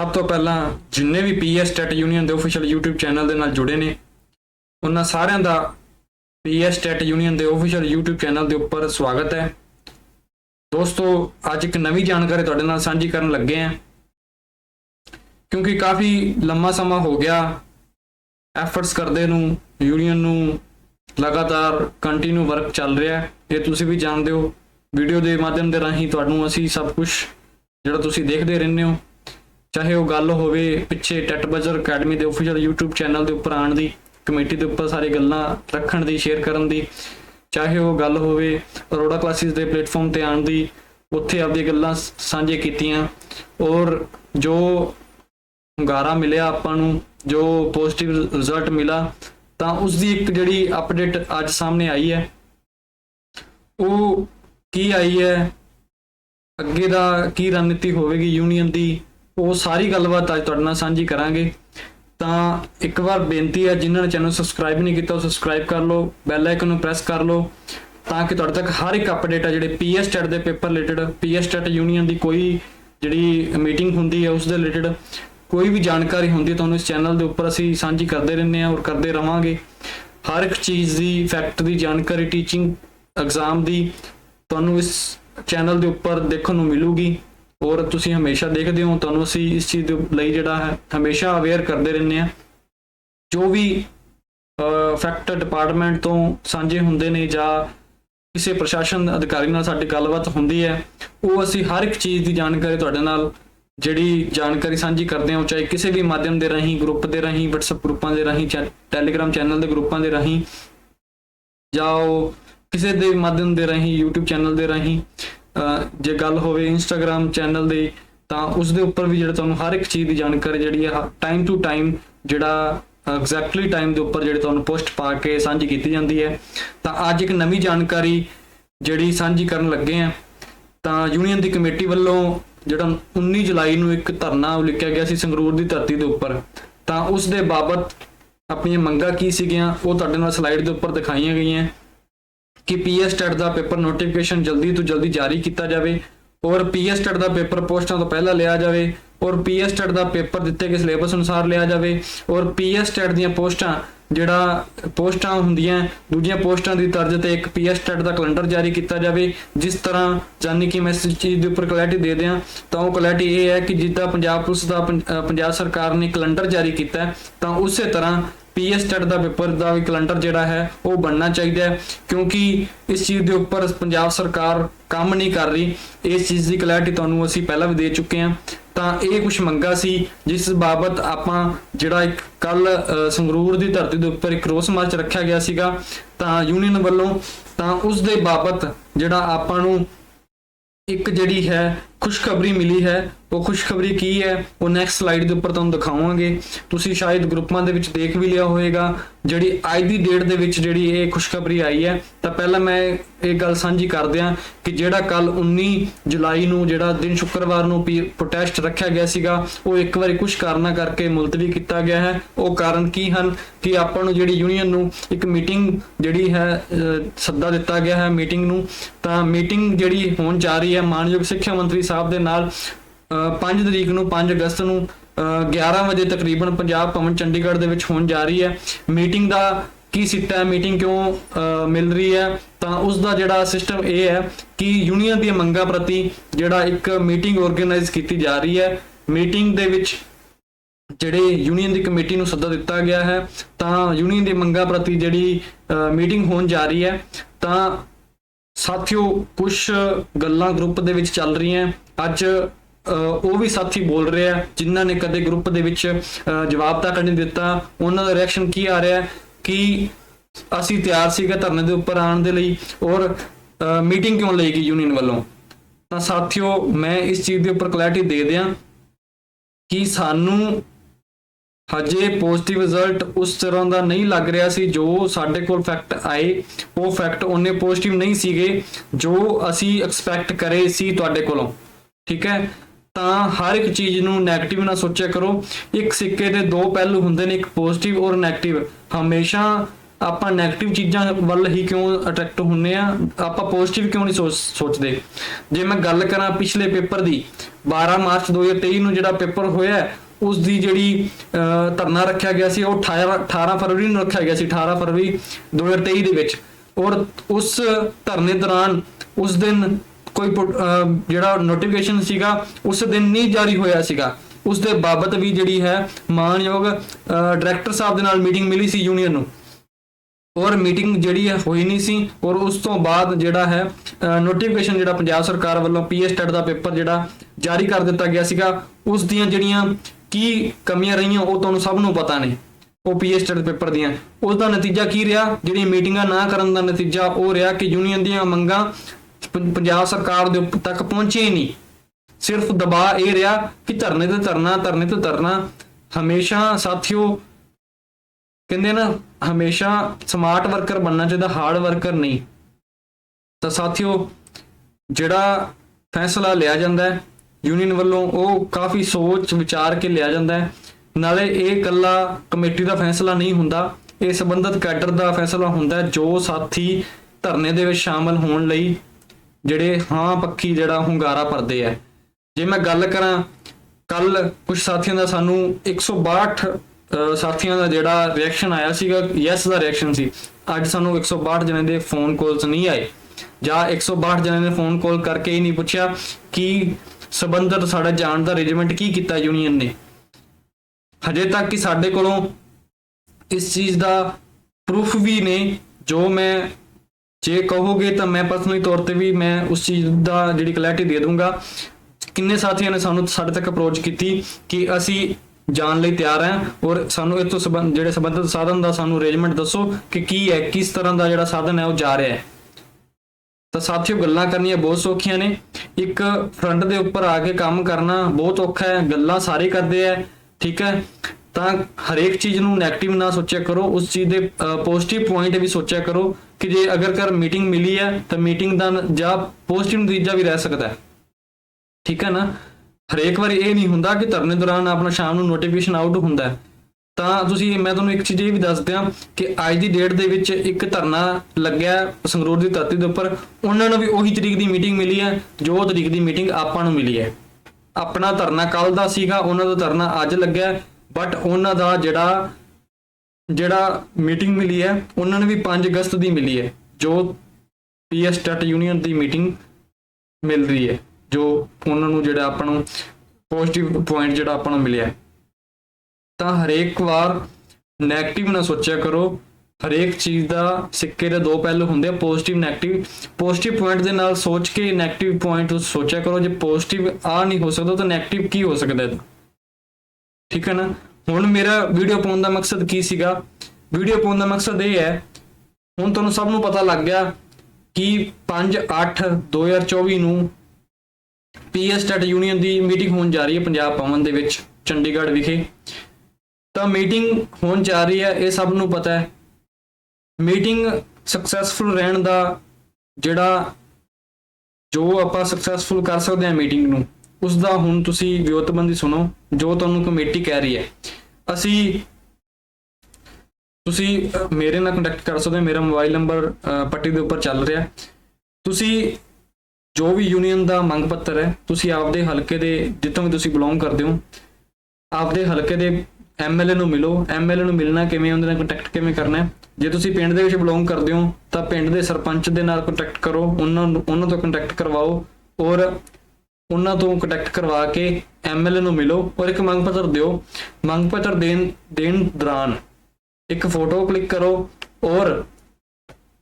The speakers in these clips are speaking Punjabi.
ਸਭ ਤੋਂ ਪਹਿਲਾਂ ਜਿੰਨੇ ਵੀ ਪੀਐਸ ਟੈਟ ਯੂਨੀਅਨ ਦੇ ਅਫੀਸ਼ੀਅਲ YouTube ਚੈਨਲ ਦੇ ਨਾਲ ਜੁੜੇ ਨੇ, ਉਹਨਾਂ ਸਾਰਿਆਂ ਦਾ ਪੀਐਸ ਟੈਟ ਯੂਨੀਅਨ ਦੇ ਅਫੀਸ਼ੀਅਲ YouTube ਚੈਨਲ ਦੇ ਉੱਪਰ ਸਵਾਗਤ ਹੈ। ਦੋਸਤੋ, ਅੱਜ ਇੱਕ ਨਵੀਂ ਜਾਣਕਾਰੀ ਤੁਹਾਡੇ ਨਾਲ ਸਾਂਝੀ ਕਰਨ ਲੱਗੇ ਹਾਂ। ਕਿਉਂਕਿ ਕਾਫੀ ਲੰਮਾ ਸਮਾਂ ਹੋ ਗਿਆ ਐਫਰਟਸ ਕਰਦੇ ਨੂੰ ਯੂਨੀਅਨ ਨੂੰ ਲਗਾਤਾਰ ਕੰਟੀਨਿਊ ਵਰਕ ਚੱਲ ਰਿਹਾ ਹੈ। ਇਹ ਤੁਸੀਂ ਵੀ ਜਾਣਦੇ ਹੋ ਵੀਡੀਓ ਦੇ ਮਾਧਿਅਮ ਦੇ ਰਾਹੀਂ ਤੁਹਾਨੂੰ ਅਸੀਂ ਸਭ ਕੁਝ ਜਿਹੜਾ ਤੁਸੀਂ ਦੇਖਦੇ ਰਹਿੰਦੇ ਹੋ ਚਾਹੇ ਉਹ ਗੱਲ ਹੋਵੇ ਪਿੱਛੇ ਟੈਟ ਬਜ਼ਰ ਅਕੈਡਮੀ ਦੇ ਅਫੀਸ਼ੀਅਲ YouTube ਚੈਨਲ ਦੇ ਉੱਪਰ ਆਉਣ ਦੀ ਕਮੇਟੀ ਦੇ ਉੱਪਰ ਸਾਰੇ ਗੱਲਾਂ ਰੱਖਣ ਦੀ ਸ਼ੇਅਰ ਕਰਨ ਦੀ, ਚਾਹੇ ਉਹ ਗੱਲ ਹੋਵੇ ਅਰੋੜਾ ਕਲਾਸਿਸ ਦੇ ਪਲੇਟਫਾਰਮ ਤੇ ਆਉਣ ਦੀ, ਉੱਥੇ ਆਪਣੀ ਗੱਲਾਂ ਸ- ਸਾਂਝੇ ਕੀਤੀਆਂ, ਔਰ ਜੋ ਹੁੰਗਾਰਾ ਮਿਲਿਆ ਆਪਾਂ ਨੂੰ, ਜੋ ਪੋਜ਼ਿਟਿਵ ਰਿਜ਼ਲਟ ਮਿਲਾ, ਤਾਂ ਉਸ ਦੀ ਇੱਕ ਜਿਹੜੀ ਅਪਡੇਟ ਅੱਜ ਸਾਹਮਣੇ ਆਈ ਹੈ, ਉਹ ਕੀ ਆਈ ਹੈ, ਅੱਗੇ ਦਾ ਕੀ ਰਣਨੀਤੀ ਹੋਵੇਗੀ ਯੂਨੀਅਨ ਦੀ ਉਹ ਸਾਰੀ ਗੱਲਬਾਤ ਅੱਜ ਤੁਹਾਡੇ ਨਾਲ ਸਾਂਝੀ ਕਰਾਂਗੇ। ਤਾਂ ਇੱਕ ਵਾਰ ਬੇਨਤੀ ਹੈ, ਜਿਨ੍ਹਾਂ ਨੇ ਚੈਨਲ ਸਬਸਕ੍ਰਾਈਬ ਨਹੀਂ ਕੀਤਾ, ਉਹ ਸਬਸਕ੍ਰਾਈਬ ਕਰ ਲਓ, ਬੈਲ ਆਈਕਨ ਨੂੰ ਪ੍ਰੈਸ ਕਰ ਲਓ, ਤਾਂ ਕਿ ਤੁਹਾਡੇ ਤੱਕ ਹਰ ਇੱਕ ਅਪਡੇਟ ਆ ਜਿਹੜੇ ਪੀਐਸ ਟੈਟ ਦੇ paper related, PS TET union ਦੀ ਕੋਈ ਜਿਹੜੀ ਮੀਟਿੰਗ ਹੁੰਦੀ ਹੈ, ਉਸ ਦੇ ਰਿਲੇਟਡ ਕੋਈ ਵੀ ਜਾਣਕਾਰੀ ਹੁੰਦੀ ਤੁਹਾਨੂੰ ਇਸ ਚੈਨਲ ਦੇ ਉੱਪਰ ਅਸੀਂ ਸਾਂਝੀ ਕਰਦੇ ਰਹਿੰਦੇ ਹਾਂ ਔਰ ਕਰਦੇ ਰਵਾਂਗੇ। ਹਰ ਇੱਕ ਚੀਜ਼ ਦੀ, ਫੈਕਟ ਦੀ ਜਾਣਕਾਰੀ, ਟੀਚਿੰਗ, ਐਗਜ਼ਾਮ ਦੀ ਤੁਹਾਨੂੰ ਇਸ ਚੈਨਲ ਦੇ ਉੱਪਰ ਦੇਖਣ ਨੂੰ ਮਿਲੂਗੀ। ਔਰ ਤੁਸੀਂ ਹਮੇਸ਼ਾ ਦੇਖਦੇ ਹੋ, ਤੁਹਾਨੂੰ ਅਸੀਂ ਇਸ ਚੀਜ਼ ਦੇ ਲਈ ਜਿਹੜਾ ਹੈ, ਹਮੇਸ਼ਾ ਅਵੇਅਰ ਕਰਦੇ ਰਹਿੰਦੇ ਹਾਂ। ਜੋ ਵੀ ਫੈਕਟ ਡਿਪਾਰਟਮੈਂਟ ਤੋਂ ਸਾਂਝੇ ਹੁੰਦੇ ਨੇ ਜਾਂ ਕਿਸੇ ਪ੍ਰਸ਼ਾਸਨ ਅਧਿਕਾਰੀ ਨਾਲ ਸਾਡੀ ਗੱਲਬਾਤ ਹੁੰਦੀ ਹੈ, ਉਹ ਅਸੀਂ ਹਰ ਇੱਕ ਚੀਜ਼ ਦੀ ਜਾਣਕਾਰੀ ਤੁਹਾਡੇ ਨਾਲ ਜਿਹੜੀ ਜਾਣਕਾਰੀ ਸਾਂਝੀ ਕਰਦੇ ਹਾਂ ਚਾਹੇ ਕਿਸੇ ਵੀ ਮਾਧਿਅਮ ਦੇ ਰਾਹੀਂ ਗਰੁੱਪ ਦੇ ਰਾਹੀਂ, WhatsApp ਗਰੁੱਪਾਂ ਦੇ ਰਾਹੀਂ ਟੈਲੀਗ੍ਰਾਮ ਚੈਨਲ ਦੇ ਗਰੁੱਪਾਂ ਦੇ ਰਾਹੀਂ, ਜਾਂ ਉਹ ਕਿਸੇ ਦੇ ਮਾਧਿਅਮ ਦੇ ਰਾਹੀਂ, YouTube ਚੈਨਲ ਦੇ ਰਾਹੀਂ ਜੇ ਗੱਲ ਹੋਵੇ Instagram ਚੈਨਲ ਦੀ, ਤਾਂ ਉਸ ਦੇ ਉੱਪਰ ਵੀ ਜਿਹੜਾ ਤੁਹਾਨੂੰ ਹਰ ਇੱਕ ਚੀਜ਼ ਦੀ ਜਾਣਕਾਰੀ ਜਿਹੜੀ ਆ ਟਾਈਮ ਟੂ ਟਾਈਮ ਜਿਹੜਾ ਐਗਜ਼ੈਕਟਲੀ ਟਾਈਮ ਦੇ ਉੱਪਰ ਜਿਹੜੇ ਤੁਹਾਨੂੰ ਪੋਸਟ ਪਾ ਕੇ ਸਾਂਝੀ ਕੀਤੀ ਜਾਂਦੀ ਹੈ। ਤਾਂ ਅੱਜ ਇੱਕ ਨਵੀਂ ਜਾਣਕਾਰੀ ਜਿਹੜੀ ਸਾਂਝੀ ਕਰਨ ਲੱਗੇ ਆ, ਤਾਂ ਯੂਨੀਅਨ ਦੀ ਕਮੇਟੀ ਵੱਲੋਂ ਜਿਹੜਾ 19 ਜੁਲਾਈ ਨੂੰ ਇੱਕ ਧਰਨਾ ਉਲੀਕਿਆ ਗਿਆ ਸੀ ਸੰਗਰੂਰ ਦੀ ਧਰਤੀ ਦੇ ਉੱਪਰ। ਤਾਂ ਉਸ ਦੇ ਬਾਬਤ ਆਪਣੀਆਂ ਮੰਗਾਂ ਕੀ ਸੀਗੀਆਂ, ਉਹ ਤੁਹਾਡੇ ਨਾਲ ਸਲਾਈਡ ਦੇ ਉੱਪਰ ਦਿਖਾਈਆਂ ਗਈਆਂ। ਕਿ ਪੀਐਸ ਟੈਟ ਦਾ ਪੇਪਰ ਨੋਟੀਫਿਕੇਸ਼ਨ ਜਲਦੀ ਤੋਂ ਜਲਦੀ ਜਾਰੀ ਕੀਤਾ ਜਾਵੇ ਔਰ ਪੀਐਸ ਟੈਟ ਦਾ ਪੇਪਰ ਪੋਸਟਾਂ ਤੋਂ ਪਹਿਲਾਂ ਲਿਆ ਜਾਵੇ ਔਰ ਪੀਐਸ ਟੈਟ ਦਾ ਪੇਪਰ ਦਿੱਤੇ ਗਏ ਸਿਲੇਬਸ ਅਨੁਸਾਰ ਲਿਆ ਜਾਵੇ ਔਰ ਪੀਐਸ ਟੈਟ ਦੀਆਂ ਪੋਸਟਾਂ, ਜਿਹੜਾ ਪੋਸਟਾਂ ਹੁੰਦੀਆਂ, ਦੂਜੀਆਂ ਪੋਸਟਾਂ ਦੀ ਤਰਜ਼ ਤੇ ਇੱਕ ਪੀਐਸ ਟੈਟ ਦਾ ਕੈਲੰਡਰ ਜਾਰੀ ਕੀਤਾ ਜਾਵੇ, ਜਿਸ ਤਰ੍ਹਾਂ ਜਾਨੀ ਕਿ ਮੈਂ ਇਸ ਚੀਜ਼ ਦੇ ਉੱਪਰ ਕਲੈਰਿਟੀ ਦੇ ਦਿਆਂ, ਤਾਂ ਉਹ ਕਲੈਰਿਟੀ ਇਹ ਹੈ ਕਿ ਜਿੱਦਾਂ ਪੰਜਾਬ ਪੁਲਿਸ ਦਾ, ਪੰਜਾਬ ਸਰਕਾਰ ਨੇ ਕੈਲੰਡਰ ਜਾਰੀ ਕੀਤਾ, ਤਾਂ ਉਸੇ ਤਰ੍ਹਾਂ ਪੀਐਸ ਟੈਟ ਦਾ ਪੇਪਰ ਦਾ ਵੀ ਕੈਲੰਡਰ ਜਿਹੜਾ ਹੈ, ਉਹ ਬਣਨਾ ਚਾਹੀਦਾ ਹੈ, ਕਿਉਂਕਿ ਇਸ ਚੀਜ਼ ਦੇ ਉੱਪਰ ਪੰਜਾਬ ਸਰਕਾਰ ਕੰਮ ਨਹੀਂ ਕਰ ਰਹੀ। ਇਸ ਚੀਜ਼ ਦੀ ਕਲੈਰਿਟੀ ਤੁਹਾਨੂੰ ਅਸੀਂ ਪਹਿਲਾਂ ਵੀ ਦੇ ਚੁੱਕੇ ਹਾਂ। ਤਾਂ ਇਹ ਕੁਝ ਮੰਗਾ ਸੀ, ਜਿਸ ਬਾਬਤ ਆਪਾਂ ਜਿਹੜਾ ਇੱਕ ਕੱਲ ਸੰਗਰੂਰ ਦੀ ਧਰਤੀ ਦੇ ਉੱਪਰ ਇੱਕ ਰੋਸ ਮਾਰਚ ਰੱਖਿਆ ਗਿਆ ਸੀਗਾ, ਤਾਂ ਯੂਨੀਅਨ ਵੱਲੋਂ, ਤਾਂ ਉਸ ਦੇ ਬਾਬਤ ਜਿਹੜਾ ਆਪਾਂ ਨੂੰ ਇੱਕ ਜਿਹੜੀ ਹੈ, ਖੁਸ਼ਖਬਰੀ ਮਿਲੀ ਹੈ ਉਹ ਖੁਸ਼ਖਬਰੀ ਕੀ ਹੈ? ਉਹ ਨੈਕਸਟ ਸਲਾਈਡ ਦੇ ਉੱਪਰ ਤੁਹਾਨੂੰ ਦਿਖਾਵਾਂਗੇ। ਤੁਸੀਂ ਸ਼ਾਇਦ ਗਰੁੱਪਾਂ ਦੇ ਵਿੱਚ ਦੇਖ ਵੀ ਲਿਆ ਹੋਵੇਗਾ। ਜਿਹੜੀ ਅੱਜ ਦੀ ਡੇਟ ਦੇ ਵਿੱਚ ਜਿਹੜੀ ਇਹ ਖੁਸ਼ਖਬਰੀ ਆਈ ਹੈ, ਤਾਂ ਪਹਿਲਾਂ ਮੈਂ ਇਹ ਗੱਲ ਸਾਂਝੀ ਕਰ ਦਿਆਂ ਕਿ ਜਿਹੜਾ ਕੱਲ 19 ਜੁਲਾਈ ਨੂੰ ਜਿਹੜਾ ਦਿਨ ਸ਼ੁੱਕਰਵਾਰ ਨੂੰ ਪ੍ਰੋਟੈਸਟ ਰੱਖਿਆ ਗਿਆ ਸੀਗਾ, ਉਹ ਇੱਕ ਵਾਰੀ ਕੁਝ ਕਾਰਨਾਂ ਕਰਕੇ ਮੁਲਤਵੀ ਕੀਤਾ ਗਿਆ ਹੈ। ਉਹ ਕਾਰਨ ਕੀ ਹਨ? ਕਿ ਆਪਾਂ ਨੂੰ ਜਿਹੜੀ ਯੂਨੀਅਨ ਨੂੰ ਇੱਕ ਮੀਟਿੰਗ ਜਿਹੜੀ ਹੈ ਸੱਦਾ ਦਿੱਤਾ ਗਿਆ ਹੈ ਮੀਟਿੰਗ ਨੂੰ। ਤਾਂ ਮੀਟਿੰਗ ਜਿਹੜੀ ਹੋਣ ਜਾ ਰਹੀ ਹੈ, ਮਾਨਯੋਗ ਸਿੱਖਿਆ ਮੰਤਰੀ ਸਾਹਿਬ ਦੇ ਨਾਲ 5 ਤਰੀਕ ਨੂੰ 5 ਅਗਸਤ ਨੂੰ ਅਹ, 11 ਵਜੇ ਤਕਰੀਬਨ ਪੰਜਾਬ ਭਵਨ ਚੰਡੀਗੜ੍ਹ ਦੇ ਵਿੱਚ ਹੋਣ ਜਾ ਰਹੀ ਹੈ। ਮੀਟਿੰਗ ਦਾ ਕੀ ਸਿੱਟਾ ਮੀਟਿੰਗ ਕਿਉਂ ਮਿਲ ਰਹੀ ਹੈ? ਤਾਂ ਉਸ ਦਾ ਜਿਹੜਾ ਸਿਸਟਮ ਇਹ ਹੈ ਕਿ ਯੂਨੀਅਨ ਦੀਆਂ ਮੰਗਾਂ ਪ੍ਰਤੀ ਜਿਹੜਾ ਇੱਕ ਮੀਟਿੰਗ ਆਰਗੇਨਾਈਜ਼ ਕੀਤੀ ਜਾ ਰਹੀ ਹੈ। ਮੀਟਿੰਗ ਦੇ ਵਿੱਚ ਜਿਹੜੇ ਯੂਨੀਅਨ ਦੀ ਕਮੇਟੀ ਨੂੰ ਸੱਦਾ ਦਿੱਤਾ ਗਿਆ ਹੈ ਤਾਂ ਯੂਨੀਅਨ ਦੀ ਮੰਗਾਂ ਪ੍ਰਤੀ ਜਿਹੜੀ ਮੀਟਿੰਗ ਹੋਣ ਜਾ ਰਹੀ ਹੈ ਤਾਂ ਸਾਥੀਓ ਕੁਝ ਗੱਲਾਂ ਗਰੁੱਪ ਦੇ ਵਿੱਚ ਚੱਲ ਰਹੀਆਂ। ਅੱਜ ਉਹ ਵੀ ਸਾਥੀ ਬੋਲ ਰਹੇ ਆ, ਜਿਨ੍ਹਾਂ ਨੇ ਕਦੇ ਗਰੁੱਪ ਦੇ ਵਿੱਚ ਜਵਾਬ ਤੱਕ ਨਹੀਂ ਦਿੱਤਾ। ਉਹਨਾਂ ਦਾ ਰਿਐਕਸ਼ਨ ਕੀ ਆ ਰਿਹਾ? ਕਿ ਅਸੀਂ ਤਿਆਰ ਸੀਗੇ ਧਰਨੇ ਦੇ ਉੱਪਰ ਆਉਣ ਦੇ ਲਈ? ਔਰ ਮੀਟਿੰਗ ਕਿਉਂ ਲਈ ਗਈ ਯੂਨੀਅਨ ਵੱਲੋਂ? ਤਾਂ ਸਾਥੀਓ, ਮੈਂ ਇਸ ਚੀਜ਼ ਦੇ ਉੱਪਰ ਕਲੈਰਿਟੀ ਦੇ ਦਿਆਂ ਕਿ ਸਾਨੂੰ ਹਜੇ ਪੋਜ਼ਿਟਿਵ ਰਿਜ਼ਲਟ ਉਸ ਤਰ੍ਹਾਂ ਦਾ ਨਹੀਂ ਲੱਗ ਰਿਹਾ ਸੀ ਜੋ ਸਾਡੇ ਕੋਲ ਫੈਕਟ ਆਏ। ਉਹ ਫੈਕਟ ਉਹਨੇ ਪੋਜ਼ਿਟਿਵ ਨਹੀਂ ਸੀਗੇ ਜੋ ਅਸੀਂ ਐਕਸਪੈਕਟ ਕਰੇ ਸੀ ਤੁਹਾਡੇ ਕੋਲੋਂ। ਠੀਕ ਹੈ? ਤਾਂ ਹਰ ਇੱਕ ਚੀਜ਼ ਨੂੰ 네ਗੇਟਿਵ ਨਾ ਸੋਚਿਆ ਕਰੋ। ਇੱਕ ਸਿੱਕੇ ਦੇ ਦੋ ਪਹਿਲੂ ਹੁੰਦੇ ਨੇ, ਇੱਕ ਪੋਜ਼ਿਟਿਵ ਔਰ 네ਗੇਟਿਵ ਹਮੇਸ਼ਾ ਆਪਾਂ 네ਗੇਟਿਵ ਚੀਜ਼ਾਂ ਵੱਲ ਹੀ ਕਿਉਂ ਅਟਰੈਕਟ ਹੁੰਨੇ ਆ? ਆਪਾਂ ਪੋਜ਼ਿਟਿਵ ਕਿਉਂ ਨਹੀਂ ਸੋਚਦੇ? ਜੇ ਮੈਂ ਗੱਲ ਕਰਾਂ ਪਿਛਲੇ ਪੇਪਰ ਦੀ 12 ਮਾਰਚ 2023 ਨੂੰ ਜਿਹੜਾ ਪੇਪਰ ਹੋਇਆ, ਉਸ ਦੀ ਜਿਹੜੀ ਧਰਨਾ ਰੱਖਿਆ ਗਿਆ ਸੀ, ਉਹ 18 18 ਫਰਵਰੀ ਨੂੰ ਰੱਖਿਆ ਗਿਆ ਸੀ 18 ਫਰਵਰੀ 2023 ਦੇ ਵਿੱਚ। ਔਰ ਉਸ ਧਰਨੇ ਦੌਰਾਨ ਉਸ ਦਿਨ ਕੋਈ ਜਿਹੜਾ ਨੋਟੀਫਿਕੇਸ਼ਨ ਸੀਗਾ, ਉਸ ਦਿਨ ਨਹੀਂ ਜਾਰੀ ਹੋਇਆ ਸੀਗਾ। ਉਸ ਦੇ ਬਾਬਤ ਵੀ ਜਿਹੜੀ ਹੈ ਮਾਨਯੋਗ ਡਾਇਰੈਕਟਰ ਸਾਹਿਬ ਦੇ ਨਾਲ ਮੀਟਿੰਗ ਮਿਲੀ ਸੀ ਯੂਨੀਅਨ ਨੂੰ। ਔਰ ਮੀਟਿੰਗ ਜਿਹੜੀ ਹੈ ਹੋਈ ਨਹੀਂ ਸੀ, ਔਰ ਉਸ ਤੋਂ ਬਾਅਦ ਜਿਹੜਾ ਹੈ ਨੋਟੀਫਿਕੇਸ਼ਨ ਜਿਹੜਾ ਪੰਜਾਬ ਸਰਕਾਰ ਵੱਲੋਂ ਪੀਐਸ ਟੈਟ ਦਾ ਪੇਪਰ ਜਿਹੜਾ ਜਾਰੀ ਕਰ ਦਿੱਤਾ ਗਿਆ ਸੀਗਾ, ਉਸ ਦੀਆਂ ਜਿਹੜੀਆਂ ਕੀ ਕਮੀਆਂ ਰਹੀਆਂ ਉਹ ਤੁਹਾਨੂੰ ਸਭ ਨੂੰ ਪਤਾ ਨੇ। ਉਹ ਪੀਐਸ ਟੈਟ ਪੇਪਰ ਦੀਆਂ। ਉਸ ਦਾ ਨਤੀਜਾ ਕੀ ਰਿਹਾ? ਜਿਹੜੀਆਂ ਮੀਟਿੰਗਾਂ ਨਾ ਕਰਨ ਦਾ ਨਤੀਜਾ ਉਹ ਰਿਹਾ ਕਿ ਯੂਨੀਅਨ ਦੀਆਂ ਮੰਗਾਂ ਪੰਜਾਬ ਸਰਕਾਰ ਦੇ ਉੱਪ- ਤੱਕ ਪਹੁੰਚੇ ਹੀ ਨਹੀਂ। ਸਿਰਫ ਦਬਾਅ ਇਹ ਰਿਹਾ ਕਿ ਧਰਨੇ ਤੇ ਧਰਨਾ, ਧਰਨੇ ਤੇ ਧਰਨਾ, ਹਮੇਸ਼ਾ ਸਾਥੀਓ ਕਹਿੰਦੇ ਨਾ, ਹਮੇਸ਼ਾ ਸਮਾਰਟ ਵਰਕਰ ਬਣਨਾ ਚਾਹੀਦਾ, ਹਾਰਡ ਵਰਕਰ ਨਹੀਂ। ਤਾਂ ਸਾਥੀਓ ਜਿਹੜਾ ਫੈਸਲਾ ਲਿਆ ਜਾਂਦਾ ਹੈ, ਯੂਨੀਅਨ ਵੱਲੋਂ ਉਹ ਕਾਫੀ ਸੋਚ ਵਿਚਾਰ ਕੇ ਲਿਆ ਜਾਂਦਾ ਹੈ। ਨਾਲੇ ਇਹ ਇਕੱਲਾ ਕਮੇਟੀ ਦਾ ਫੈਸਲਾ ਨਹੀਂ ਹੁੰਦਾ, ਇਹ ਸੰਬੰਧਿਤ ਕੈਡਰ ਦਾ ਫੈਸਲਾ ਹੁੰਦਾ ਜੋ ਸਾਥੀ ਧਰਨੇ ਦੇ ਵਿੱਚ ਸ਼ਾਮਲ ਹੋਣ ਲਈ ਜਿਹੜੇ ਹਾਂ ਪੱਖੀ ਜਿਹੜਾ ਹੁੰਗਾਰਾ ਭਰਦੇ ਆ। ਜੇ ਮੈਂ ਗੱਲ ਕਰਾਂ ਕੱਲ ਕੁਝ ਸਾਥੀਆਂ ਦਾ ਸਾਨੂੰ 162 ਅਹ, ਸਾਥੀਆਂ ਦਾ ਜਿਹੜਾ ਰਿਐਕਸ਼ਨ ਆਇਆ ਸੀਗਾ ਯੈਸ ਦਾ ਰਿਐਕਸ਼ਨ ਸੀ। ਅੱਜ ਸਾਨੂੰ 162 ਜਣੇ ਦੇ ਫੋਨ ਕਾਲਸ ਨਹੀਂ ਆਏ। ਜਾਂ 162 ਜਣੇ ਨੇ ਫੋਨ ਕਾਲ ਕਰਕੇ ਹੀ ਨਹੀਂ ਪੁੱਛਿਆ ਕਿ ਸਬੰਧਤ ਸਾਡਾ ਜਾਣ ਦਾ ਅਰੇਂਜਮੈਂਟ ਕੀ ਕੀਤਾ ਯੂਨੀਅਨ ਨੇ। ਹਜੇ ਤੱਕ ਕਿ ਸਾਡੇ ਕੋਲੋਂ ਇਸ ਚੀਜ਼ ਦਾ ਪ੍ਰੂਫ ਵੀ ਨੇ ਜੋ ਮੈਂ ਜੇ ਕਹੋਗੇ ਤਾਂ ਮੈਂ ਪਰਸਨਲੀ ਤੌਰ ਤੇ ਵੀ ਮੈਂ ਉਸ ਚੀਜ਼ ਦਾ ਜਿਹੜੀ ਕਲੈਰਿਟੀ ਦੇ ਦੂੰਗਾ ਕਿੰਨੇ ਸਾਥੀਆਂ ਨੇ ਸਾਨੂੰ ਸਾਡੇ ਤੱਕ ਅਪਰੋਚ ਕੀਤੀ ਕਿ ਅਸੀਂ ਜਾਣ ਲਈ ਤਿਆਰ ਹਾਂ ਔਰ ਸਾਨੂੰ ਇਹ ਤੋਂ ਸੰਬੰਧ ਜਿਹੜੇ ਸੰਬੰਧਿਤ ਸਾਧਨ ਦਾ ਸਾਨੂੰ ਅਰੇਂਜਮੈਂਟ ਦੱਸੋ ਕਿ ਕੀ ਹੈ, ਕਿਸ ਤਰ੍ਹਾਂ ਦਾ ਜਿਹੜਾ ਸਾਧਨ ਹੈ ਉਹ ਜਾ ਰਿਹਾ ਹੈ। ਤਾਂ ਸਾਥੀਓ ਗੱਲਾਂ ਕਰਨੀਆਂ ਬਹੁਤ ਸੌਖੀਆਂ ਨੇ। ਇੱਕ ਫਰੰਟ ਦੇ ਉੱਪਰ ਆ ਕੇ ਕੰਮ ਕਰਨਾ ਬਹੁਤ ਔਖਾ ਹੈ, ਗੱਲਾਂ ਸਾਰੇ ਕਰਦੇ ਆ ਠੀਕ ਹੈ। ਤਾਂ ਹਰੇਕ ਚੀਜ਼ ਨੂੰ 네ਗੇਟਿਵ ਨਾ ਸੋਚਿਆ ਕਰੋ, ਉਸ ਚੀਜ਼ ਦੇ ਪੋਜ਼ਿਟਿਵ ਪੁਆਇੰਟ ਵੀ ਸੋਚਿਆ ਕਰੋ। ਕਿ ਜੇ ਅਗਰ ਕਰ ਮੀਟਿੰਗ ਮਿਲੀ ਹੈ, ਤਾਂ ਮੀਟਿੰਗ ਦਾ ਜਾਂ ਪੋਜ਼ਿਟਿਵ ਨਤੀਜਾ ਵੀ ਰਹਿ ਸਕਦਾ ਹੈ। ਠੀਕ ਹੈ ਨਾ? ਹਰੇਕ ਵਾਰੀ ਇਹ ਨਹੀਂ ਹੁੰਦਾ ਕਿ ਧਰਨੇ ਦੌਰਾਨ ਆਪਣਾ ਸ਼ਾਮ ਨੂੰ ਨੋਟੀਫਿਕੇਸ਼ਨ ਆਊਟ ਹੁੰਦਾ ਹੈ। ਤਾਂ ਤੁਸੀਂ, ਮੈਂ ਤੁਹਾਨੂੰ ਇੱਕ ਚੀਜ਼ ਇਹ ਵੀ ਦੱਸ ਦਿਆਂ ਕਿ ਅੱਜ ਦੀ ਡੇਟ ਦੇ ਵਿੱਚ ਇੱਕ ਧਰਨਾ ਲੱਗਿਆ ਸੰਗਰੂਰ ਦੀ ਧਰਤੀ ਦੇ ਉੱਪਰ। ਉਹਨਾਂ ਨੂੰ ਵੀ ਉਹੀ ਤਰੀਕ ਦੀ ਮੀਟਿੰਗ ਮਿਲੀ ਹੈ, ਜੋ ਤਰੀਕ ਦੀ ਮੀਟਿੰਗ ਆਪਾਂ ਨੂੰ ਮਿਲੀ ਹੈ। ਆਪਣਾ ਧਰਨਾ ਕੱਲ ਦਾ ਸੀਗਾ, ਉਹਨਾਂ ਦਾ ਧਰਨਾ ਅੱਜ ਲੱਗਿਆ ਬਟ ਉਹਨਾਂ ਦਾ ਜਿਹੜਾ ਜਿਹੜਾ ਮੀਟਿੰਗ ਮਿਲੀ ਹੈ, ਉਹਨਾਂ ਨੇ ਵੀ 5 ਅਗਸਤ ਦੀ ਮਿਲੀ ਹੈ, ਜੋ ਪੀਐਸ ਟੱਟ ਯੂਨੀਅਨ ਦੀ ਮੀਟਿੰਗ ਮਿਲ ਰਹੀ ਹੈ, ਜੋ ਉਹਨਾਂ ਨੂੰ ਜਿਹੜਾ ਆਪਾਂ ਨੂੰ ਪੋਜ਼ਿਟਿਵ ਪੁਆਇੰਟ ਜਿਹੜਾ ਆਪਾਂ ਨੂੰ ਮਿਲਿਆ ਤਾਂ ਹਰੇਕ ਵਾਰ ਨੈਗੇਟਿਵ ਨਾ ਸੋਚਿਆ ਕਰੋ, ਹਰੇਕ ਚੀਜ਼ ਦਾ ਸਿੱਕੇ ਦੇ ਦੋ ਪਹਿਲੂ ਹੁੰਦੇ ਆ ਪੋਜ਼ਿਟਿਵ ਨੈਗੇਟਿਵ ਪੋਜ਼ਿਟਿਵ ਪੁਆਇੰਟ ਦੇ ਨਾਲ ਸੋਚ ਕੇ ਨੈਗੇਟਿਵ ਪੁਆਇੰਟ ਉਸ ਸੋਚਿਆ ਕਰੋ, ਜੇ ਪੋਜ਼ਿਟਿਵ ਆ ਨਹੀਂ ਹੋ ਸਕਦਾ, ਤਾਂ ਨੈਗੇਟਿਵ ਕੀ ਹੋ ਸਕਦਾ ਹੈ ਠੀਕ ਹੈ ਨਾ? ਹੁਣ ਮੇਰਾ ਵੀਡੀਓ ਪਾਉਣ ਦਾ ਮਕਸਦ ਕੀ ਸੀਗਾ? ਵੀਡੀਓ ਪਾਉਣ ਦਾ ਮਕਸਦ ਇਹ ਹੈ, ਹੁਣ ਤੁਹਾਨੂੰ ਸਭ ਨੂੰ ਪਤਾ ਲੱਗ ਗਿਆ ਕਿ 5/8/2024 ਨੂੰ ਪੀਐਸ ਟੈਟ ਯੂਨੀਅਨ ਦੀ ਮੀਟਿੰਗ ਹੋਣ ਜਾ ਰਹੀ ਹੈ ਪੰਜਾਬ ਭਵਨ ਦੇ ਵਿੱਚ, ਚੰਡੀਗੜ੍ਹ ਵਿਖੇ। ਤਾਂ ਮੀਟਿੰਗ ਹੋਣ ਜਾ ਰਹੀ ਹੈ, ਇਹ ਸਭ ਨੂੰ ਪਤਾ ਹੈ। ਮੀਟਿੰਗ ਸਕਸੈਸਫੁਲ ਰਹਿਣ ਦਾ ਜਿਹੜਾ ਜੋ ਆਪਾਂ ਸਕਸੈਸਫੁਲ ਕਰ ਸਕਦੇ ਹਾਂ ਮੀਟਿੰਗ ਨੂੰ ਉਸ ਦਾ ਹੁਣ ਤੁਸੀਂ ਵਿਉਤਬੰਦੀ ਸੁਣੋ, ਜੋ ਤੁਹਾਨੂੰ ਕਮੇਟੀ ਕਹਿ ਰਹੀ ਹੈ। ਅਸੀਂ ਤੁਸੀਂ ਮੇਰੇ ਨਾਲ ਕੰਟੈਕਟ ਕਰ ਸਕਦੇ ਹੋ, ਮੇਰਾ ਮੋਬਾਈਲ ਨੰਬਰ ਪੱਟੀ ਦੇ ਉੱਪਰ ਚੱਲ ਰਿਹਾ। ਤੁਸੀਂ ਜੋ ਵੀ ਯੂਨੀਅਨ ਦਾ ਮੰਗ ਪੱਤਰ ਹੈ, ਤੁਸੀਂ ਆਪਦੇ ਹਲਕੇ ਦੇ, ਜਿੱਥੋਂ ਵੀ ਤੁਸੀਂ ਬਿਲੋਂਗ ਕਰਦੇ ਹੋ, ਆਪਦੇ ਹਲਕੇ ਦੇ ਐਮਐਲਏ ਨੂੰ ਮਿਲੋ। ਐਮਐਲਏ ਨੂੰ ਮਿਲਣਾ ਕਿਵੇਂ, ਉਹਦੇ ਨਾਲ ਕੰਟੈਕਟ ਕਿਵੇਂ ਕਰਨਾ ਹੈ? ਜੇ ਤੁਸੀਂ ਪਿੰਡ ਦੇ ਵਿੱਚ ਬਿਲੋਂਗ ਕਰਦੇ ਹੋ, ਤਾਂ ਪਿੰਡ ਦੇ ਸਰਪੰਚ ਦੇ ਨਾਲ ਕੰਟੈਕਟ ਕਰੋ, ਉਹਨਾਂ ਨੂੰ, ਉਹਨਾਂ ਤੋਂ ਕੰਟੈਕਟ ਕਰਵਾਓ। ਔਰ ਉਹਨਾਂ ਤੋਂ ਕੰਟੈਕਟ ਕਰਵਾ ਕੇ ਐਮਐਲਏ ਨੂੰ ਮਿਲੋ ਔਰ ਇੱਕ ਮੰਗ ਪੱਤਰ ਦਿਓ। ਮੰਗ ਪੱਤਰ ਦੇਣ ਦੇਣ ਦੌਰਾਨ ਇੱਕ ਫੋਟੋ ਕਲਿੱਕ ਕਰੋ ਔਰ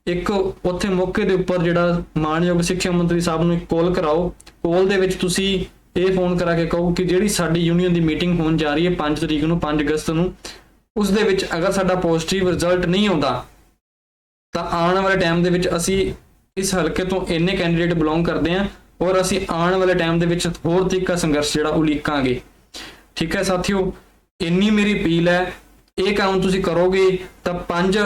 ਇੱਕ ਉੱਥੇ ਮੌਕੇ ਦੇ ਉੱਪਰ ਜਿਹੜਾ ਮਾਨਯੋਗ ਸਿੱਖਿਆ ਮੰਤਰੀ ਸਾਹਿਬ ਨੂੰ ਇੱਕ ਕਾਲ ਕਰਾਓ। ਕਾਲ ਦੇ ਵਿੱਚ ਤੁਸੀਂ ਇਹ ਫੋਨ ਕਰਾ ਕੇ ਕਹੋ ਕਿ ਜਿਹੜੀ ਸਾਡੀ ਯੂਨੀਅਨ ਦੀ ਮੀਟਿੰਗ ਹੋਣ ਜਾ ਰਹੀ ਹੈ 5 ਤਰੀਕ ਨੂੰ 5 ਅਗਸਤ ਨੂੰ, ਉਸ ਦੇ ਵਿੱਚ ਅਗਰ ਸਾਡਾ ਪੋਜ਼ਿਟਿਵ ਰਿਜ਼ਲਟ ਨਹੀਂ ਆਉਂਦਾ, ਤਾਂ ਆਉਣ ਵਾਲੇ ਟਾਈਮ ਦੇ ਵਿੱਚ ਅਸੀਂ ਇਸ ਹਲਕੇ ਤੋਂ ਇੰਨੇ ਕੈਂਡੀਡੇਟ ਬਿਲੋਂਗ ਕਰਦੇ ਹਾਂ ਔਰ ਅਸੀਂ ਆਉਣ ਵਾਲੇ ਟਾਈਮ ਦੇ ਵਿੱਚ ਹੋਰ ਤਰੀਕਾ ਸੰਘਰਸ਼ ਜਿਹੜਾ ਉਲੀਕਾਂਗੇ। ਠੀਕ ਹੈ ਸਾਥੀਓ, ਇੰਨੀ ਮੇਰੀ ਅਪੀਲ ਹੈ, ਇਹ ਕੰਮ ਤੁਸੀਂ ਕਰੋਗੇ ਤਾਂ 5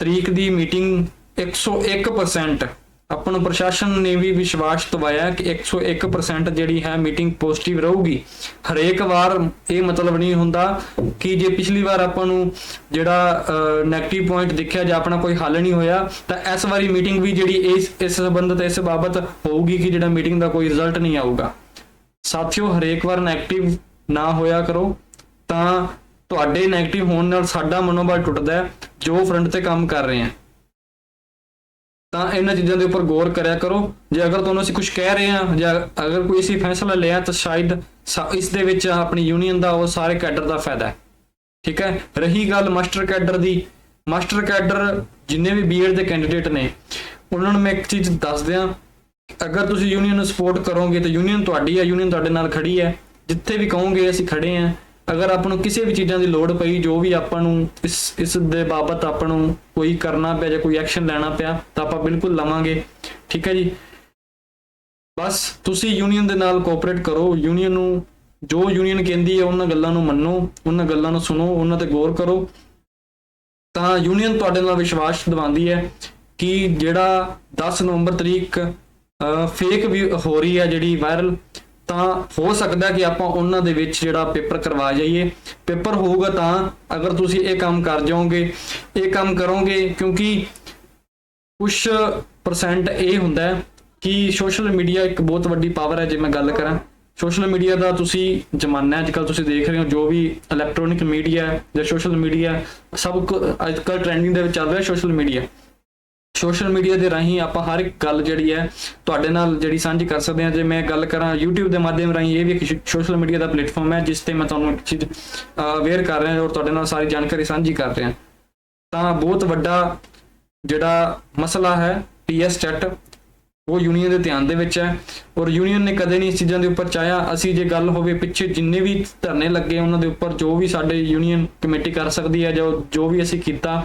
ਤਰੀਕ ਦੀ ਮੀਟਿੰਗ 101% ਆਪਾਂ ਨੂੰ ਪ੍ਰਸ਼ਾਸਨ ਨੇ ਵੀ ਵਿਸ਼ਵਾਸ ਦਵਾਇਆ ਕਿ 101% ਜਿਹੜੀ ਹੈ ਮੀਟਿੰਗ ਪੋਜ਼ਿਟਿਵ ਰਹੂਗੀ। ਹਰੇਕ ਵਾਰ ਇਹ ਮਤਲਬ ਨਹੀਂ ਹੁੰਦਾ ਕਿ ਜੇ ਪਿਛਲੀ ਵਾਰ ਆਪਾਂ ਨੂੰ ਜਿਹੜਾ 네ਗੇਟਿਵ ਪੁਆਇੰਟ ਦੇਖਿਆ ਜਾਂ ਆਪਣਾ ਕੋਈ ਹੱਲ ਨਹੀਂ ਹੋਇਆ, ਤਾਂ ਇਸ ਵਾਰੀ ਮੀਟਿੰਗ ਵੀ ਜਿਹੜੀ ਇਸ ਇਸ ਸੰਬੰਧਤ ਇਸ ਬਾਬਤ ਹੋਊਗੀ ਕਿ ਜਿਹੜਾ ਮੀਟਿੰਗ ਦਾ ਕੋਈ ਰਿਜ਼ਲਟ ਨਹੀਂ ਆਊਗਾ। ਸਾਥੀਓ, ਹਰੇਕ ਵਾਰ 네ਗੇਟਿਵ ਨਾ ਹੋਇਆ ਕਰੋ, ਤਾਂ ਤੁਹਾਡੇ 네ਗੇਟਿਵ ਹੋਣ ਨਾਲ ਸਾਡਾ ਮਨੋਬਲ ਟੁੱਟਦਾ ਹੈ, ਜੋ ਫਰੰਟ ਤੇ ਕੰਮ ਕਰ ਰਹੇ ਆ ਤਾਂ ਇਹਨਾਂ ਚੀਜ਼ਾਂ ਦੇ ਉੱਪਰ ਗੌਰ ਕਰਿਆ ਕਰੋ। ਜੇ ਅਗਰ ਤੁਹਾਨੂੰ ਅਸੀਂ ਕੁਝ ਕਹਿ ਰਹੇ ਹਾਂ, ਜਾਂ ਅਗਰ ਕੋਈ ਅਸੀਂ ਫੈਸਲਾ ਲਿਆ, ਤਾਂ ਸ਼ਾਇਦ ਸਾ- ਇਸ ਦੇ ਵਿੱਚ ਆਪਣੀ ਯੂਨੀਅਨ ਦਾ ਉਹ ਸਾਰੇ ਕੈਡਰ ਦਾ ਫਾਇਦਾ ਹੈ। ਠੀਕ ਹੈ? ਰਹੀ ਗੱਲ ਮਾਸਟਰ ਕੈਡਰ ਦੀ। ਮਾਸਟਰ ਕੈਡਰ ਜਿੰਨੇ ਵੀ ਬੀਐਡ ਦੇ ਕੈਂਡੀਡੇਟ ਨੇ, ਉਹਨਾਂ ਨੂੰ ਮੈਂ ਇੱਕ ਚੀਜ਼ ਦੱਸ ਦਿਆਂ ਅਗਰ ਤੁਸੀਂ ਯੂਨੀਅਨ ਨੂੰ ਸਪੋਰਟ ਕਰੋਗੇ, ਤਾਂ ਯੂਨੀਅਨ ਤੁਹਾਡੀ ਹੈ ਯੂਨੀਅਨ ਤੁਹਾਡੇ ਨਾਲ ਖੜੀ ਹੈ। ਜਿੱਥੇ ਵੀ ਕਹੋਗੇ ਅਸੀਂ ਖੜੇ ਹਾਂ। ਅਗਰ ਆਪਾਂ ਨੂੰ ਕਿਸੇ ਵੀ ਚੀਜ਼ਾਂ ਦੀ ਲੋੜ ਪਈ, ਜੋ ਵੀ ਆਪਾਂ ਨੂੰ ਇਸ ਇਸ ਦੇ ਬਾਬਤ ਆਪਾਂ ਨੂੰ ਕੋਈ ਕਰਨਾ ਪਿਆ ਜਾਂ ਕੋਈ ਐਕਸ਼ਨ ਲੈਣਾ ਪਿਆ, ਤਾਂ ਆਪਾਂ ਬਿਲਕੁਲ ਲਵਾਂਗੇ। ਠੀਕ ਹੈ ਜੀ? ਬਸ ਤੁਸੀਂ ਯੂਨੀਅਨ ਦੇ ਨਾਲ ਕੋਆਪਰੇਟ ਕਰੋ। ਯੂਨੀਅਨ ਨੂੰ, ਜੋ ਯੂਨੀਅਨ ਕਹਿੰਦੀ ਹੈ, ਉਹਨਾਂ ਗੱਲਾਂ ਨੂੰ ਮੰਨੋ, ਉਹਨਾਂ ਗੱਲਾਂ ਨੂੰ ਸੁਣੋ, ਉਹਨਾਂ ਤੇ ਗੌਰ ਕਰੋ। ਤਾਂ ਯੂਨੀਅਨ ਤੁਹਾਡੇ ਨਾਲ ਵਿਸ਼ਵਾਸ ਦਿਵਾਉਂਦੀ ਹੈ ਕਿ ਜਿਹੜਾ 10 ਨਵੰਬਰ ਤਰੀਕ ਫੇਕ ਵੀ ਹੋ ਰਹੀ ਹੈ, ਜਿਹੜੀ ਵਾਇਰਲ ਤਾਂ ਹੋ ਸਕਦਾ ਕਿ ਆਪਾਂ ਉਹਨਾਂ ਦੇ ਵਿੱਚ ਜਿਹੜਾ ਪੇਪਰ ਕਰਵਾ ਜਾਈਏ। ਪੇਪਰ ਹੋਊਗਾ ਤਾਂ ਅਗਰ ਤੁਸੀਂ ਇਹ ਕੰਮ ਕਰ ਜਾਓਗੇ, ਇਹ ਕੰਮ ਕਰੋਗੇ ਕਿਉਂਕਿ ਕੁਝ ਪਰਸੈਂਟ ਇਹ ਹੁੰਦਾ ਹੈ ਕਿ ਸੋਸ਼ਲ ਮੀਡੀਆ ਇੱਕ ਬਹੁਤ ਵੱਡੀ ਪਾਵਰ ਹੈ ਜੇ ਮੈਂ ਗੱਲ ਕਰਾਂ। ਸੋਸ਼ਲ ਮੀਡੀਆ ਦਾ ਤੁਸੀਂ ਜ਼ਮਾਨਾ ਅੱਜ ਅੱਜਕੱਲ ਤੁਸੀਂ ਦੇਖ ਰਹੇ ਹੋ ਜੋ ਵੀ ਇਲੈਕਟ੍ਰੋਨਿਕ ਮੀਡੀਆ ਜਾਂ ਸੋਸ਼ਲ ਮੀਡੀਆ ਸਭ ਕੁ- ਅੱਜਕੱਲ ਟ੍ਰੈਂਡਿੰਗ ਦੇ ਵਿੱਚ ਚੱਲ ਰਿਹਾ ਸੋਸ਼ਲ ਮੀਡੀਆ ਸੋਸ਼ਲ ਮੀਡੀਆ ਦੇ ਰਾਹੀਂ ਆਪਾਂ ਹਰ ਇੱਕ ਗੱਲ ਜਿਹੜੀ ਹੈ ਤੁਹਾਡੇ ਨਾਲ ਜਿਹੜੀ ਸਾਂਝੀ ਕਰ ਸਕਦੇ ਹਾਂ। ਜੇ ਮੈਂ ਗੱਲ ਕਰਾਂ YouTube ਦੇ ਮਾਧਿਅਮ ਰਾਹੀਂ, ਇਹ ਵੀ ਇੱਕ ਸੋਸ਼ਲ ਮੀਡੀਆ ਦਾ ਪਲੇਟਫਾਰਮ ਹੈ, ਜਿਸ ਤੇ ਮੈਂ ਤੁਹਾਨੂੰ ਇੱਕ ਚੀਜ਼ ਅਵੇਅਰ ਕਰ ਰਿਹਾ ਔਰ ਤੁਹਾਡੇ ਨਾਲ ਸਾਰੀ ਜਾਣਕਾਰੀ ਸਾਂਝੀ ਕਰ ਰਿਹਾ। ਤਾਂ ਬਹੁਤ ਵੱਡਾ ਜਿਹੜਾ ਮਸਲਾ ਹੈ ਪੀਐਸ ਚੈਟ ਉਹ ਯੂਨੀਅਨ ਦੇ ਧਿਆਨ ਦੇ ਵਿੱਚ ਹੈ ਔਰ ਯੂਨੀਅਨ ਨੇ ਕਦੇ ਨਹੀਂ ਇਸ ਚੀਜ਼ਾਂ ਦੇ ਉੱਪਰ ਚਾਹਿਆ। ਅਸੀਂ ਜੇ ਗੱਲ ਹੋਵੇ ਪਿੱਛੇ ਜਿੰਨੇ ਵੀ ਧਰਨੇ ਲੱਗੇ ਉਹਨਾਂ ਦੇ ਉੱਪਰ, ਜੋ ਵੀ ਸਾਡੇ ਯੂਨੀਅਨ ਕਮੇਟੀ ਕਰ ਸਕਦੀ ਹੈ ਜੋ ਜੋ ਵੀ ਅਸੀਂ ਕੀਤਾ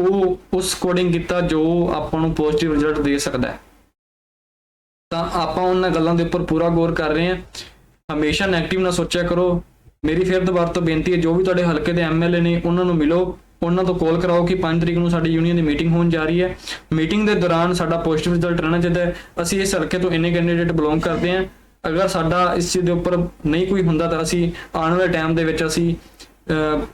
ਉਹ ਉਸ ਕੋਡਿੰਗ ਕੀਤਾ ਜੋ ਆਪਾਂ ਨੂੰ ਪੋਜ਼ਿਟਿਵ ਰਿਜ਼ਲਟ ਦੇ ਸਕਦਾ ਹੈ। ਤਾਂ ਆਪਾਂ ਉਹਨਾਂ ਗੱਲਾਂ ਦੇ ਉੱਪਰ ਪੂਰਾ ਗੌਰ ਕਰ ਰਹੇ ਹਾਂ। ਹਮੇਸ਼ਾ 네ਗੇਟਿਵ ਨਾ ਸੋਚਿਆ ਕਰੋ। ਮੇਰੀ ਫਿਰ ਦੁਬਾਰਾ ਤੋਂ ਬੇਨਤੀ ਹੈ, ਜੋ ਵੀ ਤੁਹਾਡੇ ਹਲਕੇ ਦੇ ਐਮਐਲਏ ਨੇ, ਉਹਨਾਂ ਨੂੰ ਮਿਲੋ। ਉਹਨਾਂ ਤੋਂ ਕਾਲ ਕਰਾਓ ਕਿ 5 ਤਰੀਕ ਨੂੰ ਸਾਡੀ ਯੂਨੀਅਨ ਦੀ ਮੀਟਿੰਗ ਹੋਣ ਜਾ ਰਹੀ ਹੈ। ਮੀਟਿੰਗ ਦੇ ਦੌਰਾਨ ਸਾਡਾ ਪੋਜ਼ਿਟਿਵ ਰਿਜ਼ਲਟ ਰਹਿਣਾ ਚਾਹੀਦਾ ਹੈ। ਅਸੀਂ ਇਸ ਹਲਕੇ ਤੋਂ ਇੰਨੇ ਕੈਂਡੀਡੇਟ ਬਿਲੋਂਗ ਕਰਦੇ ਹਾਂ। ਅਗਰ ਸਾਡਾ ਇਸ ਚੀਜ਼ ਦੇ ਉੱਪਰ ਨਹੀਂ ਕੋਈ ਹੁੰਦਾ ਤਾਂ ਅਸੀਂ ਆਉਣ ਵਾਲੇ ਟਾਈਮ ਦੇ ਵਿੱਚ ਅਸੀਂ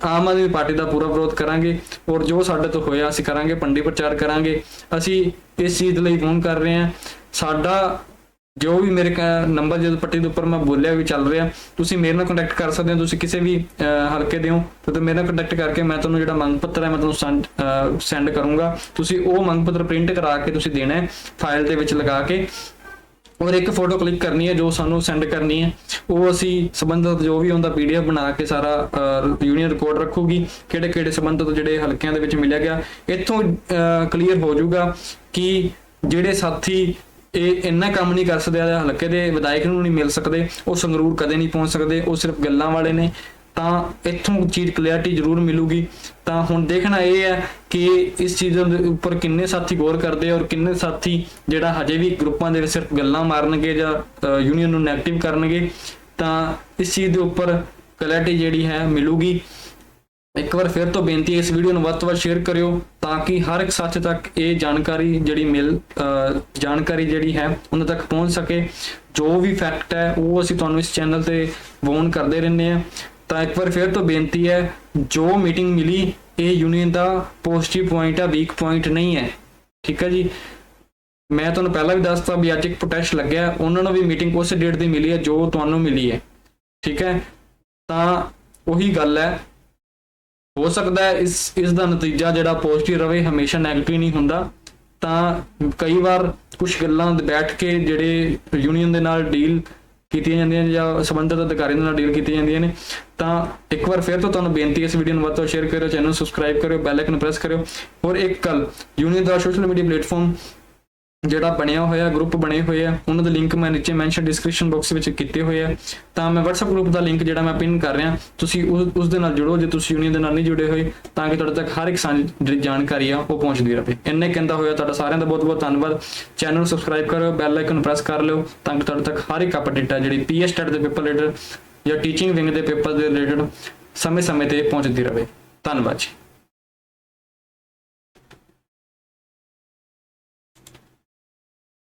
ਆਮ ਆਦਮੀ ਪਾਰਟੀ ਦਾ ਪੂਰਾ ਵਿਰੋਧ ਕਰਾਂਗੇ ਔਰ ਜੋ ਸਾਡੇ ਤੋਂ ਹੋਇਆ ਅਸੀਂ ਕਰਾਂਗੇ ਪੰਡੀ ਪ੍ਰਚਾਰ ਕਰਾਂਗੇ। ਅਸੀਂ ਇਸ ਚੀਜ਼ ਲਈ ਫੋਨ ਕਰ ਰਹੇ ਹਾਂ। ਸਾਡਾ ਜੋ ਵੀ ਮੇਰੇ ਨੰਬਰ ਜਦੋਂ ਪੱਟੀ ਦੇ ਉੱਪਰ ਮੈਂ ਬੋਲਿਆ ਵੀ ਚੱਲ ਰਿਹਾ ਤੁਸੀਂ ਮੇਰੇ ਨਾਲ ਕੰਟੈਕਟ ਕਰ ਸਕਦੇ ਹੋ ਤੁਸੀਂ ਕਿਸੇ ਵੀ ਅਹ, ਹਲਕੇ ਦੇ ਹੋ ਤਾਂ ਮੇਰੇ ਨਾਲ ਕੰਟੈਕਟ ਕਰਕੇ ਮੈਂ ਤੁਹਾਨੂੰ ਜਿਹੜਾ ਮੰਗ ਪੱਤਰ ਹੈ ਮੈਂ ਤੁਹਾਨੂੰ ਸੈਂਡ ਕਰੂੰਗਾ। ਤੁਸੀਂ ਉਹ ਮੰਗ ਪੱਤਰ ਪ੍ਰਿੰਟ ਕਰਾ ਕੇ ਤੁਸੀਂ ਦੇਣਾ ਹੈ ਫਾਈਲ ਦੇ ਵਿੱਚ ਲਗਾ ਕੇ। ਔਰ ਇੱਕ ਫੋਟੋ ਕਲਿੱਕ ਕਰਨੀ ਹੈ, ਜੋ ਸਾਨੂੰ ਸੈਂਡ ਕਰਨੀ ਹੈ, ਉਹ ਅਸੀਂ ਸੰਬੰਧਿਤ ਜੋ ਵੀ ਹੁੰਦਾ ਪੀਡੀਐਫ ਬਣਾ ਕੇ ਸਾਰਾ ਯੂਨੀਅਨ ਰਿਕਾਰਡ ਰੱਖੂਗੀ, ਕਿਹੜੇ ਕਿਹੜੇ ਸੰਬੰਧਿਤ ਜਿਹੜੇ ਹਲਕਿਆਂ ਦੇ ਵਿੱਚ ਮਿਲਿਆ ਗਿਆ, ਇੱਥੋਂ ਕਲੀਅਰ ਹੋ ਜਾਊਗਾ ਕਿ ਜਿਹੜੇ ਸਾਥੀ ਇਹ ਇੰਨਾ ਕੰਮ ਨਹੀਂ ਕਰ ਸਕਦੇ, ਹਲਕੇ ਦੇ ਵਿਧਾਇਕ ਨੂੰ ਨਹੀਂ ਮਿਲ ਸਕਦੇ, ਉਹ ਸੰਗਰੂਰ ਕਦੇ ਨਹੀਂ ਪਹੁੰਚ ਸਕਦੇ, ਉਹ ਸਿਰਫ ਗੱਲਾਂ ਵਾਲੇ ਨੇ ਤਾਂ ਇੱਥੋਂ ਚੀਜ਼ ਕਲੈਰਿਟੀ ਜ਼ਰੂਰ ਮਿਲੂਗੀ। ਤਾਂ ਹੁਣ ਦੇਖਣਾ ਇਹ ਹੈ ਕਿ ਇਸ ਚੀਜ਼ ਦੇ ਉੱਪਰ ਕਿੰਨੇ ਸਾਥੀ ਗੌਰ ਕਰਦੇ ਔਰ ਕਿੰਨੇ ਸਾਥੀ ਜਿਹੜਾ ਹਜੇ ਵੀ ਗਰੁੱਪਾਂ ਦੇ ਵਿੱਚ ਸਿਰਫ ਗੱਲਾਂ ਮਾਰਨਗੇ ਜਾਂ ਯੂਨੀਅਨ ਨੂੰ ਨੈਗੇਟਿਵ ਕਰਨਗੇ, ਤਾਂ ਇਸ ਚੀਜ਼ ਦੇ ਉੱਪਰ ਕਲੈਰਿਟੀ ਜਿਹੜੀ ਹੈ ਮਿਲੂਗੀ। ਇੱਕ ਵਾਰ ਫਿਰ ਤੋਂ ਬੇਨਤੀ ਹੈ, ਇਸ ਵੀਡੀਓ ਨੂੰ ਵੱਧ ਤੋਂ ਵੱਧ ਸ਼ੇਅਰ ਕਰਿਓ ਤਾਂ ਕਿ ਹਰ ਇੱਕ ਸਾਥੀ ਤੱਕ ਇਹ ਜਾਣਕਾਰੀ ਜਿਹੜੀ ਮਿਲ ਅਹ ਜਾਣਕਾਰੀ ਜਿਹੜੀ ਹੈ ਉਹਨਾਂ ਤੱਕ ਪਹੁੰਚ ਸਕੇ। ਜੋ ਵੀ ਫੈਕਟ ਹੈ, ਉਹ ਅਸੀਂ ਤੁਹਾਨੂੰ ਇਸ ਚੈਨਲ ਤੇ ਵੋਨ ਕਰਦੇ ਰਹਿੰਦੇ ਆ ਤਾਂ ਇੱਕ ਵਾਰ ਫਿਰ ਤੋਂ ਬੇਨਤੀ ਹੈ, ਜੋ ਮੀਟਿੰਗ ਮਿਲੀ, ਇਹ ਯੂਨੀਅਨ ਦਾ ਪੋਜ਼ਿਟਿਵ ਪੁਆਇੰਟ ਆ ਵੀਕ ਪੁਆਇੰਟ ਨਹੀਂ ਹੈ। ਠੀਕ ਹੈ ਜੀ? ਮੈਂ ਤੁਹਾਨੂੰ ਪਹਿਲਾਂ ਵੀ ਦੱਸਤਾ ਵੀ ਅੱਜ ਇੱਕ ਪ੍ਰੋਟੈਸਟ ਲੱਗਿਆ, ਉਹਨਾਂ ਨੂੰ ਵੀ ਮੀਟਿੰਗ ਉਸ ਡੇਟ ਦੀ ਮਿਲੀ ਹੈ, ਜੋ ਤੁਹਾਨੂੰ ਮਿਲੀ ਹੈ। ਠੀਕ ਹੈ? ਤਾਂ ਉਹੀ ਗੱਲ ਹੈ। ਹੋ ਸਕਦਾ ਹੈ ਇਸ ਇਸ ਦਾ ਨਤੀਜਾ ਜਿਹੜਾ ਪੋਜ਼ਿਟਿਵ ਰਵੇ, ਹਮੇਸ਼ਾ 네ਗੇਟਿਵ ਨਹੀਂ ਹੁੰਦਾ। ਤਾਂ ਕਈ ਵਾਰ ਕੁਝ ਗੱਲਾਂ ਬੈਠ ਕੇ ਜਿਹੜੇ ਯੂਨੀਅਨ ਦੇ ਨਾਲ ਡੀਲ ਕੀਤੀਆਂ ਜਾਂਦੀਆਂ ਨੇ ਜਾਂ ਸੰਬੰਧਿਤ ਅਧਿਕਾਰੀਆਂ ਦੇ ਨਾਲ ਡੀਲ ਕੀਤੀਆਂ ਜਾਂਦੀਆਂ ਨੇ, ਤਾਂ ਇੱਕ ਵਾਰ ਫਿਰ ਤੋਂ ਤੁਹਾਨੂੰ ਬੇਨਤੀ ਹੈ ਇਸ ਵੀਡੀਓ ਨੂੰ ਵੱਧ ਤੋਂ ਸ਼ੇਅਰ ਕਰਿਓ ਚੈਨਲ ਨੂੰ ਸਬਸਕ੍ਰਾਈਬ ਕਰਿਓ ਬੈਲ ਆਈਕਨ ਪ੍ਰੈਸ ਕਰਿਓ। ਔਰ ਇੱਕ ਗੱਲ ਯੂਨੀਅਨ ਦਾ ਸੋਸ਼ਲ ਮੀਡੀਆ ਪਲੇਟਫਾਰਮ ਜਿਹੜਾ ਬਣਿਆ ਹੋਇਆ ਗਰੁੱਪ ਬਣੇ ਹੋਏ ਆ, ਉਹਨਾਂ ਦੇ ਲਿੰਕ ਮੈਂ ਨੀਚੇ ਮੈਂਸ਼ਨ ਡਿਸਕ੍ਰਿਪਸ਼ਨ ਬਾਕਸ ਵਿੱਚ ਕੀਤੇ ਹੋਏ ਆ। ਤਾਂ ਮੈਂ WhatsApp ਗਰੁੱਪ ਦਾ ਲਿੰਕ ਜਿਹੜਾ ਮੈਂ ਪਿਨ ਕਰ ਰਿਹਾ, ਤੁਸੀਂ ਉਸ ਦੇ ਨਾਲ ਜੁੜੋ, ਜੇ ਤੁਸੀਂ ਯੂਨੀਅਨ ਦੇ ਨਾਲ ਨਹੀਂ ਜੁੜੇ ਹੋਏ, ਤਾਂ ਕਿ ਤੁਹਾਡੇ ਤੱਕ ਹਰ ਇੱਕ ਸਾਂਝ ਜਿਹੜੀ ਜਾਣਕਾਰੀ ਆ, ਉਹ ਪਹੁੰਚਦੀ ਰਹੇ। ਇੰਨੇ ਕਹਿੰਦਾ ਹੋਇਆ ਤੁਹਾਡਾ ਸਾਰਿਆਂ ਦਾ ਬਹੁਤ ਬਹੁਤ ਧੰਨਵਾਦ। ਚੈਨਲ ਨੂੰ ਸਬਸਕ੍ਰਾਈਬ ਕਰੋ ਬੈਲ ਆਈਕਨ ਪ੍ਰੈਸ ਕਰ ਲਿਓ, ਤਾਂ ਕਿ ਤੁਹਾਡੇ ਤੱਕ ਹਰ ਇੱਕ ਅਪਡੇਟ ਆ, ਜਿਹੜੀ ਪੀਐਸ ਟੈਟ ਦੇ ਪੇਪਰ ਰਿਲੇਟਡ ਜਾਂ ਟੀਚਿੰਗ ਵਿੰਗ ਦੇ ਪੇਪਰ ਦੇ ਰਿਲੇਟਡ ਸਮੇਂ-ਸਮੇਂ ਤੇ ਪਹੁੰਚਦੀ ਰਹੇ। ਧੰਨਵਾਦ ਜੀ।